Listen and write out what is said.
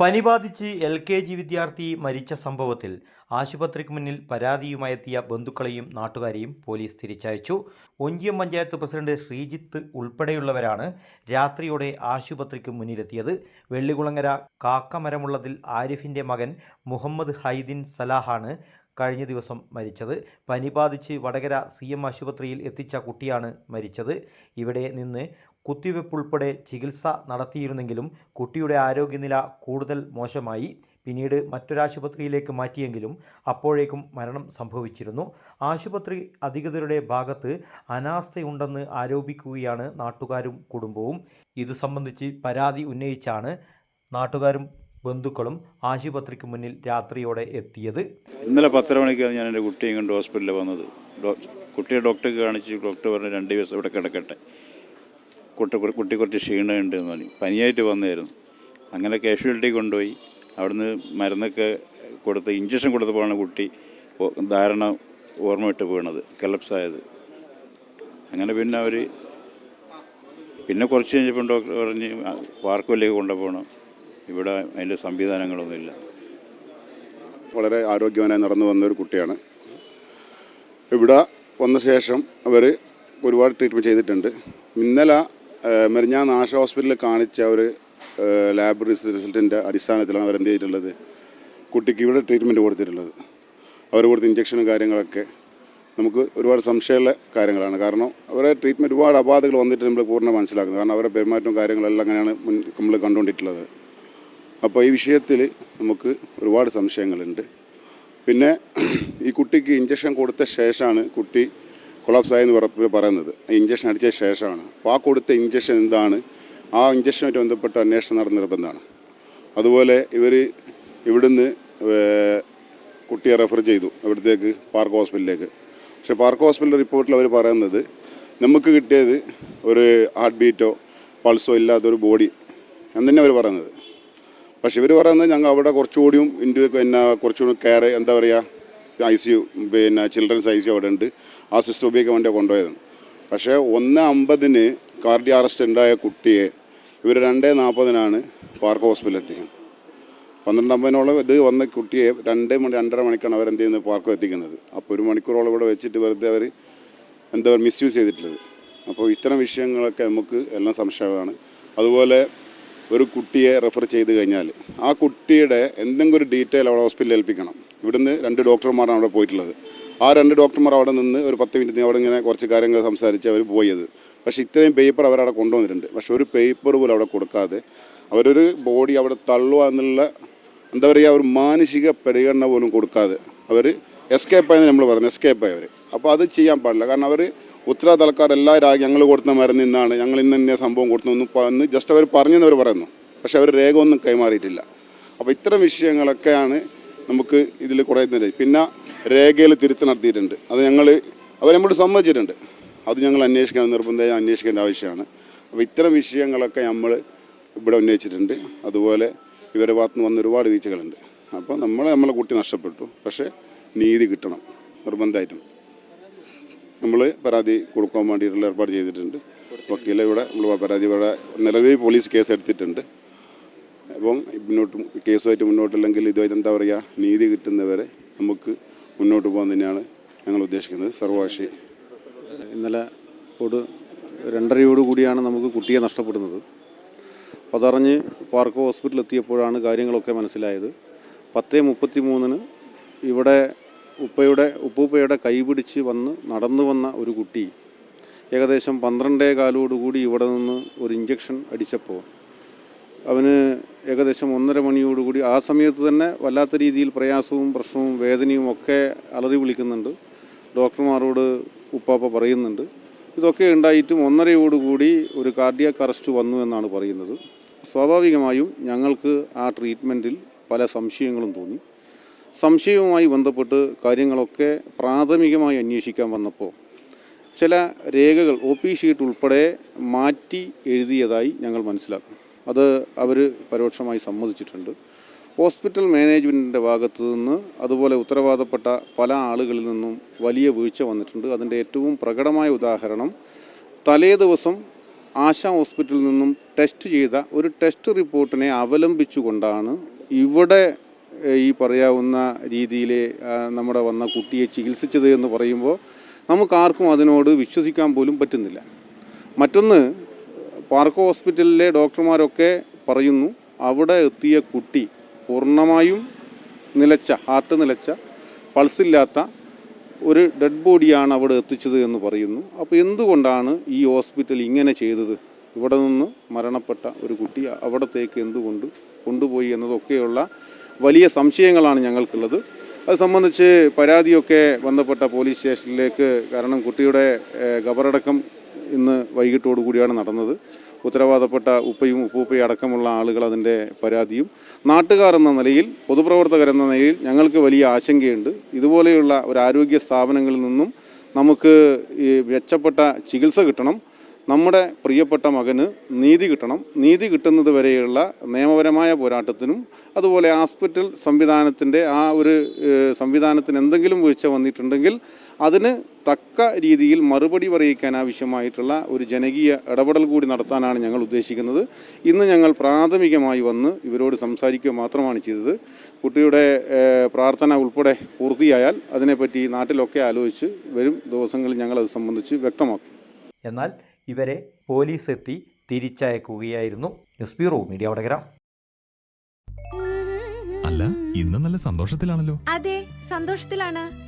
പനി ബാധിച്ച് L K G വിദ്യാർത്ഥി മരിച്ച സംഭവത്തിൽ ആശുപത്രിക്ക് മുന്നിൽ പരാതിയുമായെത്തിയ ബന്ധുക്കളെയും നാട്ടുകാരെയും പോലീസ് തിരിച്ചയച്ചു. ഒഞ്ചിയം പഞ്ചായത്ത് പ്രസിഡന്റ് ശ്രീജിത്ത് ഉൾപ്പെടെയുള്ളവരാണ് രാത്രിയോടെ ആശുപത്രിക്ക് മുന്നിലെത്തിയത്. വെള്ളികുളങ്ങര കാക്കമരമുള്ളതിൽ ആരിഫിന്റെ മകൻ മുഹമ്മദ് ഹൈദിൻ സലാഹാണ് കഴിഞ്ഞ ദിവസം മരിച്ചത്. പനി ബാധിച്ച് വടകര സി എം ആശുപത്രിയിൽ എത്തിച്ച കുട്ടിയാണ് മരിച്ചത്. ഇവിടെ നിന്ന് കുത്തിവെപ്പ് ഉൾപ്പെടെ ചികിത്സ നടത്തിയിരുന്നെങ്കിലും കുട്ടിയുടെ ആരോഗ്യനില കൂടുതൽ മോശമായി. പിന്നീട് മറ്റൊരാശുപത്രിയിലേക്ക് മാറ്റിയെങ്കിലും അപ്പോഴേക്കും മരണം സംഭവിച്ചിരുന്നു. ആശുപത്രി അധികൃതരുടെ ഭാഗത്ത് അനാസ്ഥയുണ്ടെന്ന് ആരോപിക്കുകയാണ് നാട്ടുകാരും കുടുംബവും. ഇതു സംബന്ധിച്ച് പരാതി ഉന്നയിച്ചാണ് നാട്ടുകാരും ബന്ധുക്കളും ആശുപത്രിക്ക് മുന്നിൽ രാത്രിയോടെ എത്തിയത്. ഇന്നലെ പത്തര മണിക്കാണ് ഞാൻ എന്റെ കുട്ടിയും കൊണ്ട് ഹോസ്പിറ്റലിൽ വന്നത്. കുട്ടിയെ ഡോക്ടർക്ക് കാണിച്ച് ഡോക്ടർ പറഞ്ഞു രണ്ട് ദിവസം ഇവിടെ കിടക്കട്ടെ. കുട്ടി കുട്ടി കുറച്ച് ക്ഷീണമുണ്ട് എന്ന് പറഞ്ഞു. പനിയായിട്ട് വന്നായിരുന്നു. അങ്ങനെ കാഷ്വാലിറ്റി കൊണ്ടുപോയി. അവിടുന്ന് മരുന്നൊക്കെ കൊടുത്ത് ഇഞ്ചക്ഷൻ കൊടുത്തപ്പോഴാണ് കുട്ടി ധാരണ ഓർമ്മ വിട്ട് വീണത് കലപ്സ് ആയത്. അങ്ങനെ പിന്നെ അവർ പിന്നെ കുറച്ച് കഴിഞ്ഞപ്പോൾ ഡോക്ടർ പറഞ്ഞ് പാർക്കിലേക്ക് കൊണ്ടുപോകണം. ഇവിടെ അതിന്റെ സംവിധാനങ്ങളൊന്നുമില്ല. വളരെ ആരോഗ്യവാനായി നടന്നു വന്ന ഒരു കുട്ടിയാണ്. ഇവിടെ വന്ന ശേഷം അവർ ഒരുപാട് ട്രീറ്റ്മെന്റ് ചെയ്തിട്ടുണ്ട്. ഇന്നലെ നാഷ ആശ ഹോസ്പിറ്റലിൽ കാണിച്ച ഒരു ലാബ് റിസൾട്ടിന്റെ അടിസ്ഥാനത്തിലാണ് അവർ എന്ത് ചെയ്തിട്ടുള്ളത് കുട്ടിക്ക് ഇവിടെ ട്രീറ്റ്മെന്റ് കൊടുത്തിട്ടുള്ളത്. അവർ കൊടുത്ത ഇഞ്ചക്ഷനും കാര്യങ്ങളൊക്കെ നമുക്ക് ഒരുപാട് സംശയമുള്ള കാര്യങ്ങളാണ്. കാരണം അവരെ ട്രീറ്റ്മെന്റ് ഒരുപാട് അപാധകൾ വന്നിട്ട് നമ്മൾ പൂർണ മനസ്സിലാക്കുന്നത്. കാരണം അവരുടെ പെരുമാറ്റവും കാര്യങ്ങളെല്ലാം അങ്ങനെയാണ് നമ്മൾ കണ്ടുകൊണ്ടിട്ടുള്ളത്. അപ്പോൾ ഈ വിഷയത്തിൽ നമുക്ക് ഒരുപാട് സംശയങ്ങളുണ്ട്. പിന്നെ ഈ കുട്ടിക്ക് ഇഞ്ചക്ഷൻ കൊടുത്ത ശേഷമാണ് കുട്ടി കൊളാപ്സ് ആയെന്ന് പറ- പറയുന്നത്. ഇഞ്ചക്ഷൻ അടിച്ച ശേഷമാണ്. അപ്പോൾ ആ കൊടുത്ത ഇഞ്ചക്ഷൻ എന്താണ്? ആ ഇഞ്ചക്ഷനുമായിട്ട് ബന്ധപ്പെട്ട അന്വേഷണം നടന്ന നിർബന്ധമാണ്. അതുപോലെ ഇവർ ഇവിടുന്ന് കുട്ടിയെ റെഫർ ചെയ്തു. ഇവിടത്തേക്ക് പാർക്ക് ഹോസ്പിറ്റലിലേക്ക്. പക്ഷെ പാർക്ക് ഹോസ്പിറ്റൽ റിപ്പോർട്ടിൽ അവർ പറയുന്നത് നമുക്ക് കിട്ടിയത് ഒരു ഹാർട്ട് ബീറ്റോ പൾസോ ഇല്ലാത്തൊരു ബോഡി എന്ന് തന്നെ അവർ പറയുന്നത്. പക്ഷെ ഇവർ പറയുന്നത് ഞങ്ങൾ അവിടെ കുറച്ചുകൂടിയും ഇൻഡു പിന്നെ കുറച്ചുകൂടി കെയർ എന്താ പറയുക ഐ സി യു പിന്നെ ചിൽഡ്രൻസ് ഐ സി യു അവിടെ ഉണ്ട്. ആ സിസ്റ്റം ഉപയോഗിക്കാൻ വേണ്ടി കൊണ്ടുപോയത്. പക്ഷേ ഒന്ന് അമ്പതിന് കാർഡി അറസ്റ്റ് ഉണ്ടായ കുട്ടിയെ ഇവർ രണ്ടേ നാൽപ്പതിനാണ് പാർക്ക് ഹോസ്പിറ്റലിൽ എത്തിക്കുന്നത്. പന്ത്രണ്ട് അമ്പതിനോളം ഇത് വന്ന കുട്ടിയെ രണ്ട് മണി രണ്ടര മണിക്കാണ് അവർ എന്ത് ചെയ്യുന്നത്? പാർക്ക് എത്തിക്കുന്നത്. അപ്പോൾ ഒരു മണിക്കൂറോളം ഇവിടെ വെച്ചിട്ട് വെറുതെ അവർ എന്താ പറയുക മിസ്യൂസ് ചെയ്തിട്ടുള്ളത്. അപ്പോൾ ഇത്തരം വിഷയങ്ങളൊക്കെ നമുക്ക് എല്ലാം സംശയമാണ്. അതുപോലെ ഒരു കുട്ടിയെ റെഫർ ചെയ്ത് കഴിഞ്ഞാൽ ആ കുട്ടിയുടെ എന്തെങ്കിലും ഒരു ഡീറ്റെയിൽ അവിടെ ഹോസ്പിറ്റലിൽ ഏൽപ്പിക്കണം. ഇവിടുന്ന് രണ്ട് ഡോക്ടർമാരാണ് അവിടെ പോയിട്ടുള്ളത്. ആ രണ്ട് ഡോക്ടർമാർ അവിടെ നിന്ന് ഒരു പത്ത് മിനിറ്റ് അവിടെ ഇങ്ങനെ കുറച്ച് കാര്യങ്ങൾ സംസാരിച്ച് അവർ പോയത്. പക്ഷേ ഇത്രയും പേപ്പർ അവരവിടെ കൊണ്ടുവന്നിട്ടുണ്ട്. പക്ഷെ ഒരു പേപ്പർ പോലും അവിടെ കൊടുക്കാതെ അവരൊരു ബോഡി അവിടെ തള്ളുക എന്നുള്ള എന്താ പറയുക ഒരു മാനസിക പരിഗണന പോലും കൊടുക്കാതെ അവർ എസ്കേപ്പ് ആയെന്ന് നമ്മൾ പറഞ്ഞു. എസ്കേപ്പ് ആയവർ അപ്പോൾ അത് ചെയ്യാൻ പാടില്ല. കാരണം അവർ ഉത്തരവാദിത്തക്കാർ രാജ്യം ഞങ്ങൾ കൊടുത്ത മരുന്ന് ഇന്നാണ് ഞങ്ങൾ ഇന്ന് ഇന്ന സംഭവം കൊടുത്തു എന്ന് ജസ്റ്റ് അവർ പറഞ്ഞെന്ന് അവർ പറയുന്നു. പക്ഷെ അവർ രേഖ ഒന്നും കൈമാറിയിട്ടില്ല. അപ്പോൾ ഇത്തരം വിഷയങ്ങളൊക്കെയാണ് നമുക്ക് ഇതിൽ കുറേ നേരം പിന്നെ രേഖയിൽ തിരുത്തി നടത്തിയിട്ടുണ്ട്. അത് ഞങ്ങൾ അവർ നമ്മൾ സമ്മതിച്ചിട്ടുണ്ട്. അത് ഞങ്ങൾ അന്വേഷിക്കണം നിർബന്ധമായി അന്വേഷിക്കേണ്ട ആവശ്യമാണ്. അപ്പോൾ ഇത്തരം വിഷയങ്ങളൊക്കെ നമ്മൾ ഇവിടെ ഉന്നയിച്ചിട്ടുണ്ട്. അതുപോലെ ഇവരുടെ ഭാഗത്ത് നിന്ന് വന്ന ഒരുപാട് വീഴ്ചകളുണ്ട്. അപ്പോൾ നമ്മൾ നമ്മളെ കുട്ടി നഷ്ടപ്പെട്ടു. പക്ഷേ നീതി കിട്ടണം. നിർബന്ധമായിട്ടും നമ്മൾ പരാതി കൊടുക്കാൻ വേണ്ടിയിട്ടുള്ള ഏർപ്പാട് ചെയ്തിട്ടുണ്ട്. വക്കീലെ ഇവിടെ നമ്മൾ പരാതി ഇവിടെ നിലവിൽ പോലീസ് കേസ് എടുത്തിട്ടുണ്ട്. അപ്പം മുന്നോട്ട് കേസുമായിട്ട് മുന്നോട്ടില്ലെങ്കിൽ ഇതുമായിട്ട് എന്താ പറയുക നീതി കിട്ടുന്നവരെ നമുക്ക് മുന്നോട്ട് പോകാൻ തന്നെയാണ് ഞങ്ങൾ ഉദ്ദേശിക്കുന്നത്. സർവകാശി ഇന്നലെ ഒരു രണ്ടരയോട് കൂടിയാണ് നമുക്ക് കുട്ടിയെ നഷ്ടപ്പെടുന്നത്. അതറിഞ്ഞ് പാർക്ക് ഹോസ്പിറ്റലിൽ എത്തിയപ്പോഴാണ് കാര്യങ്ങളൊക്കെ മനസ്സിലായത്. പത്ത് മുപ്പത്തി മൂന്നിന് ഇവിടെ ഉപ്പയുടെ ഉപ്പൂപ്പയുടെ കൈപിടിച്ച് വന്ന് നടന്നു വന്ന ഒരു കുട്ടി ഏകദേശം പന്ത്രണ്ടേ കാലോടുകൂടി ഇവിടെ നിന്ന് ഒരു ഇഞ്ചക്ഷൻ അടിച്ചപ്പോൾ അവന് ഏകദേശം ഒന്നര മണിയോടുകൂടി ആ സമയത്ത് തന്നെ വല്ലാത്ത രീതിയിൽ പ്രയാസവും പ്രശ്നവും വേദനയും ഒക്കെ അലറി വിളിക്കുന്നുണ്ട്. ഡോക്ടർമാരോട് ഉപ്പാപ്പ പറയുന്നുണ്ട്. ഇതൊക്കെ ഉണ്ടായിട്ടും ഒന്നരയോടുകൂടി ഒരു കാർഡിയാക് അറസ്റ്റ് വന്നു എന്നാണ് പറയുന്നത്. സ്വാഭാവികമായും ഞങ്ങൾക്ക് ആ ട്രീറ്റ്മെന്റിൽ പല സംശയങ്ങളും തോന്നി. സംശയവുമായി ബന്ധപ്പെട്ട് കാര്യങ്ങളൊക്കെ പ്രാഥമികമായി അന്വേഷിക്കാൻ വന്നപ്പോൾ ചില രേഖകൾ ഒ പി ഷീറ്റ് ഉൾപ്പെടെ മാറ്റി എഴുതിയതായി ഞങ്ങൾ മനസ്സിലാക്കും അത് അവർ പരോക്ഷമായി സമ്മതിച്ചിട്ടുണ്ട്. ഹോസ്പിറ്റൽ മാനേജ്മെന്റിന്റെ ഭാഗത്തു നിന്ന് അതുപോലെ ഉത്തരവാദപ്പെട്ട പല ആളുകളിൽ നിന്നും വലിയ വീഴ്ച വന്നിട്ടുണ്ട്. അതിന്റെ ഏറ്റവും പ്രകടമായ ഉദാഹരണം തലേ ദിവസം ആശാ ഹോസ്പിറ്റലിൽ നിന്നും ടെസ്റ്റ് ചെയ്ത ഒരു ടെസ്റ്റ് റിപ്പോർട്ടിനെ അവലംബിച്ചുകൊണ്ടാണ് ഇവിടെ ഈ പറയാവുന്ന രീതിയിൽ നമ്മുടെ വന്ന കുട്ടിയെ ചികിത്സിച്ചത് എന്ന് പറയുമ്പോൾ നമുക്കാർക്കും അതിനോട് വിശ്വസിക്കാൻ പോലും പറ്റുന്നില്ല. മറ്റൊന്ന് പാർക്ക് ഹോസ്പിറ്റലിലെ ഡോക്ടർമാരൊക്കെ പറയുന്നു അവിടെ എത്തിയ കുട്ടി പൂർണമായും നിലച്ച ഹാർട്ട് നിലച്ച പൾസില്ലാത്ത ഒരു ഡെഡ് ബോഡിയാണ് അവിടെ എത്തിച്ചത് എന്ന് പറയുന്നു. അപ്പോൾ എന്തുകൊണ്ടാണ് ഈ ഹോസ്പിറ്റൽ ഇങ്ങനെ ചെയ്തത്? ഇവിടെ നിന്ന് മരണപ്പെട്ട ഒരു കുട്ടി അവിടത്തേക്ക് എന്തുകൊണ്ട് കൊണ്ടുപോയി എന്നതൊക്കെയുള്ള വലിയ സംശയങ്ങളാണ് ഞങ്ങൾക്കുള്ളത്. അത് സംബന്ധിച്ച് പരാതിയൊക്കെ ബന്ധപ്പെട്ട പോലീസ് സ്റ്റേഷനിലേക്ക് കാരണം കുട്ടിയുടെ ഖബറടക്കം ഇന്ന് വൈകിട്ടോടു കൂടിയാണ് നടന്നത്. ഉത്തരവാദപ്പെട്ട ഉപ്പയും ഉപ്പൂപ്പയും അടക്കമുള്ള ആളുകൾ അതിന്റെ പരാതിയും. നാട്ടുകാർ എന്ന നിലയിൽ പൊതുപ്രവർത്തകർ എന്ന നിലയിൽ ഞങ്ങൾക്ക് വലിയ ആശങ്കയുണ്ട്. ഇതുപോലെയുള്ള ഒരു ആരോഗ്യ സ്ഥാപനങ്ങളിൽ നിന്നും നമുക്ക് മെച്ചപ്പെട്ട ചികിത്സ കിട്ടണം. നമ്മുടെ പ്രിയപ്പെട്ട മകന് നീതി കിട്ടണം. നീതി കിട്ടുന്നത് വരെയുള്ള നിയമപരമായ പോരാട്ടത്തിനും അതുപോലെ ഹോസ്പിറ്റൽ സംവിധാനത്തിന്റെ ആ ഒരു സംവിധാനത്തിന് എന്തെങ്കിലും വീഴ്ച വന്നിട്ടുണ്ടെങ്കിൽ അതിന് തക്ക രീതിയിൽ മറുപടി പറയിക്കാൻ ആവശ്യമായിട്ടുള്ള ഒരു ജനകീയ ഇടപെടൽ കൂടി നടത്താനാണ് ഞങ്ങൾ ഉദ്ദേശിക്കുന്നത്. ഇന്ന് ഞങ്ങൾ പ്രാഥമികമായി വന്ന് ഇവരോട് സംസാരിക്കുക മാത്രമാണ് ചെയ്തത്. കുട്ടിയുടെ പ്രാർത്ഥന ഉൾപ്പെടെ പൂർത്തിയായാൽ അതിനെപ്പറ്റി നാട്ടിലൊക്കെ ആലോചിച്ച് വരും ദിവസങ്ങളിൽ ഞങ്ങൾ അത് സംബന്ധിച്ച് വ്യക്തമാക്കും. എന്നാൽ ഇവരെ പോലീസ് എത്തി തിരിച്ചയക്കുകയായിരുന്നു. News bureau media Vadakara. അല്ല ഇന്ന് നല്ല സന്തോഷത്തിലാണല്ലോ. അതെ സന്തോഷത്തിലാണ്.